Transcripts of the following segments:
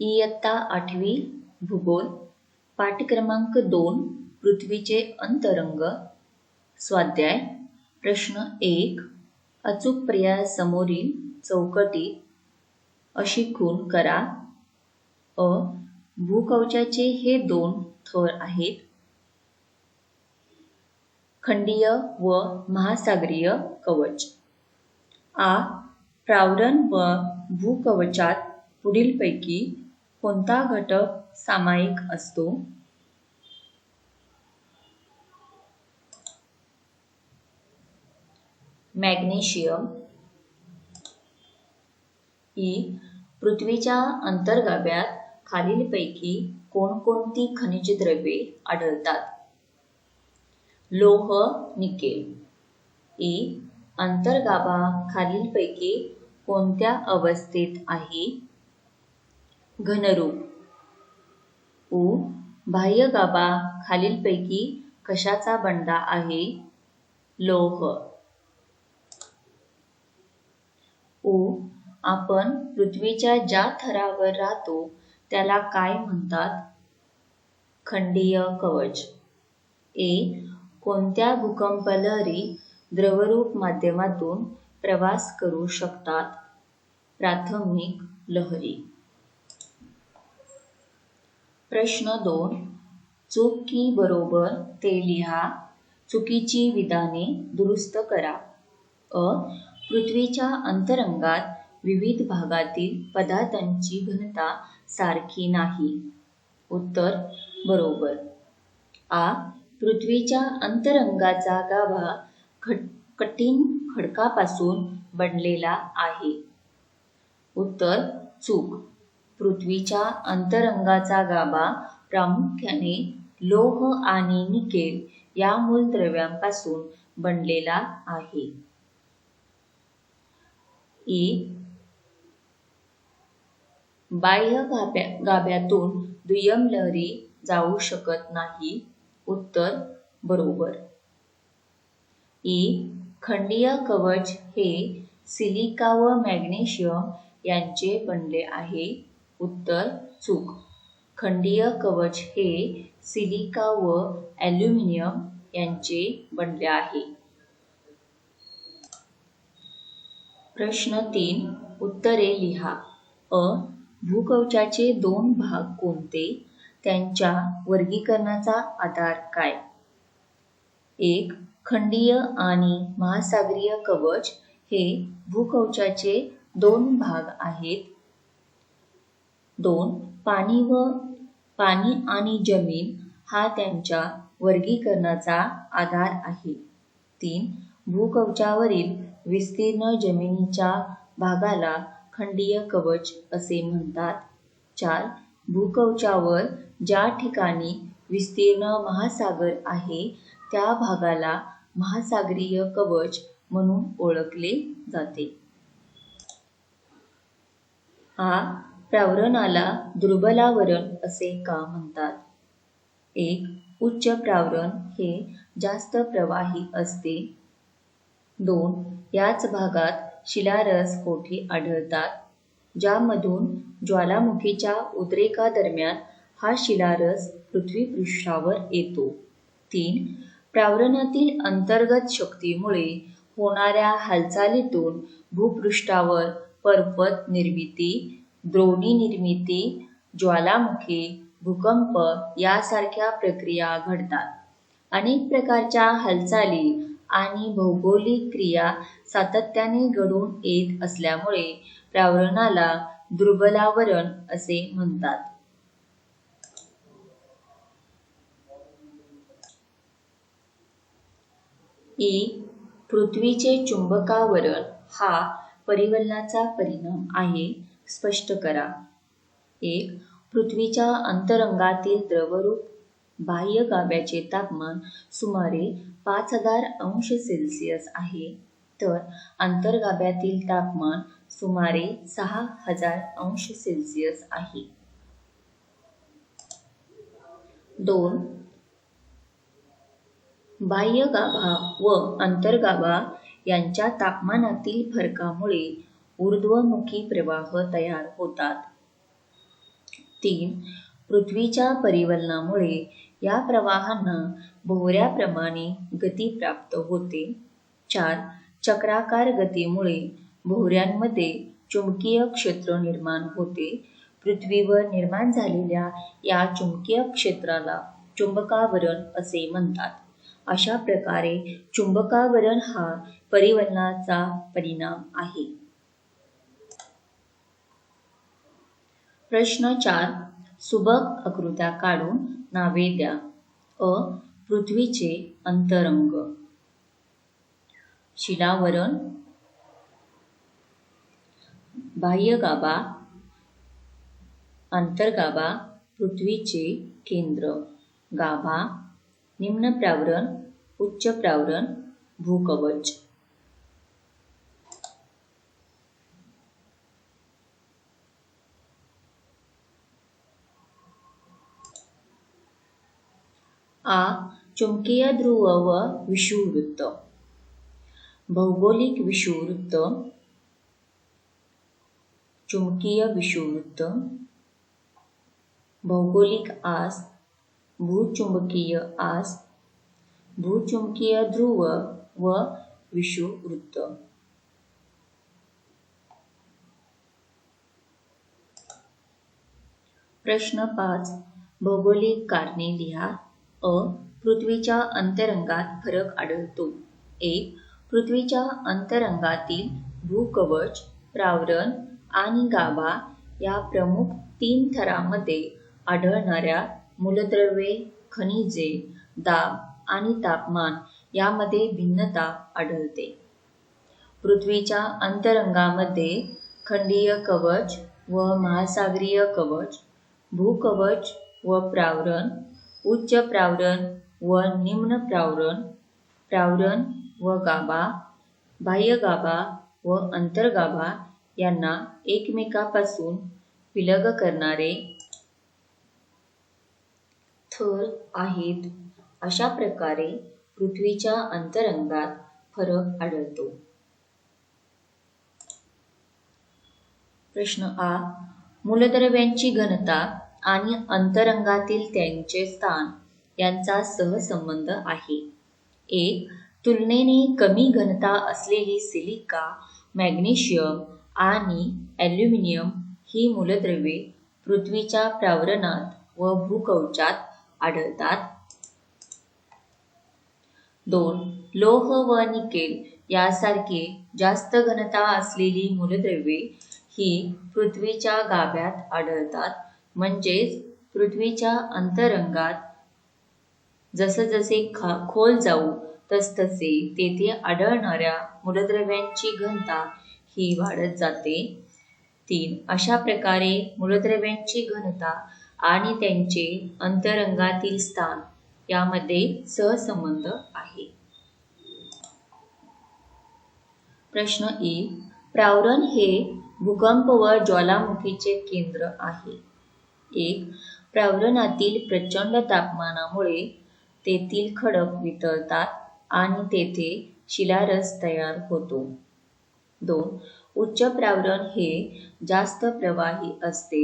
इयत्ता आठवी भूगोल पाठक्रमांक दोन पृथ्वीचे अंतरंग स्वाध्याय प्रश्न एक अचूक पर्याय समोरील चौकटीत अशी खूण करा. अ भूकवचाचे हे दोन थर आहेत. खंडीय व महासागरीय कवच. आ प्रावरण व भूकवचात पुढीलपैकी कोणता घटक सामायिक असतो? मॅग्नेशियम ही पृथ्वीच्या अंतर्गाभ्यात खालीलपैकी कोणकोणती खनिज द्रव्ये आढळतात? लोह निकेल. ई अंतर्गाभा खालीलपैकी कोणत्या अवस्थेत आहे? घनरूप. उ बाह्य गाभा खालीलपैकी कशाचा बंडा आहे? लोह. उ आपण पृथ्वीच्या ज्या थरावर राहतो त्याला काय म्हणतात? खंडीय कवच. ए कोणत्या भूकंप लहरी द्रवरूप माध्यमातून प्रवास करू शकतात? प्राथमिक लहरी. प्रश्न दोन. चूक की बरोबर ते लिहा. चुकीची विधाने दुरुस्त करा. अ. पृथ्वीच्या अंतरंगात विविध भागातील पदार्थांची घनता सारखी नाही. उत्तर बरोबर. आ. पृथ्वीच्या अंतरंगाचा गाभा खट कठीण खडकापासून बनलेला आहे. उत्तर चूक. पृथ्वीच्या अंतरंगाचा गाभा प्रामुख्याने लोह आणि निकेल या मूलद्रव्यांपासून बनलेला आहे. ई. बाह्य गाभ्या गाभ्यातून दुय्यम लहरी जाऊ शकत नाही. उत्तर बरोबर. ए खंडीय कवच हे सिलिका व मॅग्नेशियम यांचे बनले आहे. उत्तर चूक. खंडीय कवच हे सिलिका व ॲल्युमिनियम यांचे बनले आहे. प्रश्न तीन. उत्तरे लिहा. अ. भूकवचाचे दोन भाग कोणते? त्यांच्या वर्गीकरणाचा आधार काय? एक. खंडीय आणि महासागरीय कवच हे भूकवचाचे दोन भाग आहेत. दोन पाणी व पाणी आणि जमीन हा त्यांच्या वर्गीकरणाचा आधार आहे. तीन भूकवचावरील विस्तीर्ण जमिनीच्या भागाला खंडीय कवच असे म्हणतात. चार भूकवचावर ज्या ठिकाणी विस्तीर्ण महासागर आहे त्या भागाला महासागरीय कवच म्हणून ओळखले जाते. हा प्रावरणाला दुर्बलावरण असे का म्हणतात? एक उच्च प्रावरण हे जास्त प्रवाही असते. दोन याच भागात शिलारस कोठे आढळतात? ज्यामधून ज्वालामुखीच्या उद्रेकादरम्यान हा शिलारस पृथ्वीपृष्ठावर येतो. तीन प्रावरणातील अंतर्गत शक्तीमुळे होणाऱ्या हालचालीतून भूपृष्ठावर पर्वत निर्मिती द्रोणी निर्मिती ज्वालामुखी भूकंप यासारख्या प्रक्रिया घडतात. अनेक प्रकारच्या हालचाली आणि भौगोलिक क्रिया सातत्याने घडून येत असल्यामुळे प्रावरणाला दुर्बलावरण असे म्हणतात. ई. पृथ्वीचे चुंबकावरण हा परिवलनाचा परिणाम आहे. स्पष्ट करा. एक पृथ्वीच्या अंतरंगातील द्रवरूप बाह्य गाभ्याचे तापमान सुमारे पाच हजार अंश सेल्सिअस आहे. तर आंतरगाभ्यातील तापमान सुमारे सहा हजार अंश सेल्सिअस आहे. दोन बाह्य गाभा व अंतर्गाभा यांच्या तापमानातील फरकामुळे ऊर्ध्वमुखी प्रवाह तयार होतात. तीन पृथ्वीच्या परिवलनामुळे या प्रवाहांना भोवऱ्याप्रमाणे गती प्राप्त होते. चार चक्राकार गतीमुळे भोवऱ्यांमध्ये चुंबकीय क्षेत्र निर्माण होते. पृथ्वीवर निर्माण झालेल्या या चुंबकीय क्षेत्राला चुंबकावरण असे म्हणतात. अशा प्रकारे चुंबकावरण हा परिवलनाचा परिणाम आहे. प्रश्न चार. सुबक आकृत्या काढून नावे द्या. अ. पृथ्वीचे अंतरंग. शिलावरण. बाह्यगाभा अंतर्गाभा पृथ्वीचे केंद्र. गाभा. निम्न प्रावरण उच्च प्रावरण भूकवच. आ चुंबकीय ध्रुव व विषुववृत्त. भौगोलिक विषुववृत्त चुंबकीय विषुववृत्त भौगोलिक आस भूचुंबकीय आस भूचुंबकीय ध्रुव व विषुववृत्त. प्रश्न पाच. भौगोलिक कारणे लिहा. अ पृथ्वीच्या अंतरंगात फरक आढळतो. एक पृथ्वीच्या अंतरंगातील भूकवच प्रावरण आणि गाभा या प्रमुख तीन थरांमध्ये आढळणाऱ्या मूलद्रव्ये खनिजे दाब आणि तापमान यामध्ये भिन्नता आढळते. पृथ्वीच्या अंतरंगामध्ये खंडीय कवच व महासागरीय कवच भूकवच व प्रावरण उच्च प्रावरण व निम्न प्रावरण प्रावरण व गाभा बाह्य गाभा व अंतर्गाभा यांना एकमेकापासून विलग करणारे थर आहेत. अशा प्रकारे पृथ्वीच्या अंतरंगात फरक आढळतो. प्रश्न आ. मूलद्रव्यांची घनता आणि अंतरंगातील त्यांचे स्थान यांचा सहसंबंध आहे. एक तुलनेने कमी घनता असलेली सिलिका मॅग्नेशियम आणि ॲल्युमिनियम ही मूलद्रव्ये पृथ्वीच्या प्रावरणात व भूकवचात आढळतात. दोन लोह व निकेल यासारखी जास्त घनता असलेली मूलद्रव्ये ही पृथ्वीच्या गाभ्यात आढळतात. म्हणजेच पृथ्वीच्या अंतरंगात जसजसे खा खोल जाऊ तसतसे तेथे आढळणाऱ्या मूलद्रव्यांची घनता ही वाढत जाते. तीन अशा प्रकारे मूलद्रव्यांची घनता आणि त्यांचे अंतरंगातील स्थान यामध्ये सहसंबंध आहे. प्रश्न ए प्रावरण हे भूकंप व ज्वालामुखीचे केंद्र आहे. एक प्रावरणातील प्रचंड तापमानामुळे तेथील खडक वितळतात आणि तेथे शिलारस तयार होतो. दोन उच्च प्रावरण हे जास्त प्रवाही असते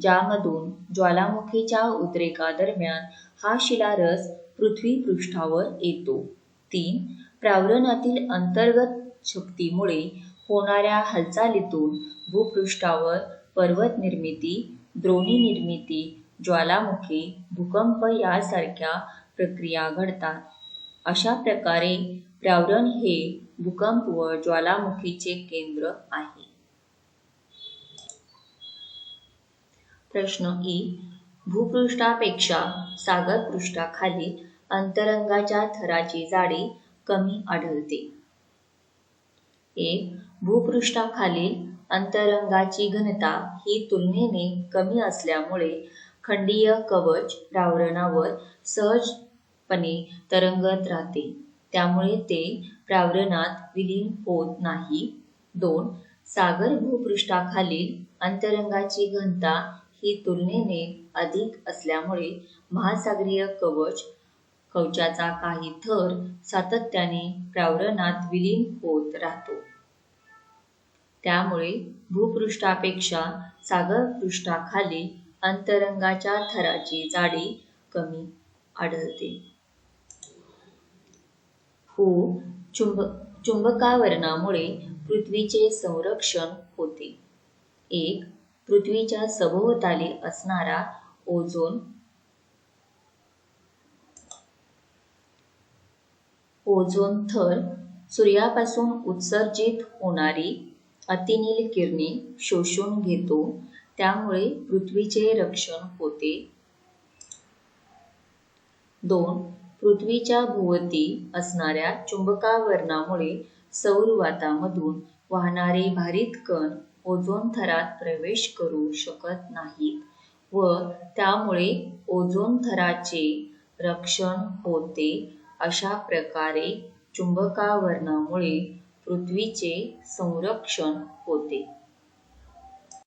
ज्यामधून ज्वालामुखीच्या उद्रेकादरम्यान हा शिलारस पृथ्वी पृष्ठावर येतो. तीन प्रावरणातील अंतर्गत शक्तीमुळे होणाऱ्या हालचालीतून भूपृष्ठावर पर्वत निर्मिती द्रोणी निर्मिती ज्वालामुखी भूकंप यासारख्या प्रक्रिया घडतात. अशा प्रकारे प्रावरण हे भूकंप व ज्वालामुखीचे केंद्र आहे. प्रश्न ई. भूपृष्ठापेक्षा सागरपृष्ठाखाली अंतरंगाच्या थराची जाडी कमी आढळते. एक भूपृष्ठाखालील अंतरंगाची घनता ही तुलनेने कमी असल्यामुळे खंडीय कवच प्रावरणावर सहजपणे तरंगत राहते. त्यामुळे ते प्रावरणात विलीन होत नाही. दोन सागर भूपृष्ठाखालील अंतरंगाची घनता ही तुलनेने अधिक असल्यामुळे महासागरीय कवच कवचाचा काही थर सातत्याने प्रावरणात विलीन होत राहतो. त्यामुळे भूपृष्ठापेक्षा सागरपृष्ठाखाली अंतरंगाच्या थराची जाडी कमी आढळते. उ चुंब चुंबकावरणामुळे पृथ्वीचे संरक्षण होते. एक पृथ्वीच्या सभोवताली असणारा ओझोन. ओझोन थर सूर्यापासून उत्सर्जित होणारी अतिनील किरणे शोषून घेतो. त्यामुळे पृथ्वीचे रक्षण होते. दोन पृथ्वीच्या भोवती असणाऱ्या चुंबकावरणामुळे सौर वातामधून वाहणारे भारित कण ओझोन थरात प्रवेश करू शकत नाहीत व त्यामुळे ओझोन थराचे रक्षण होते. अशा प्रकारे चुंबकावरणामुळे पृथ्वीचे संरक्षण होते.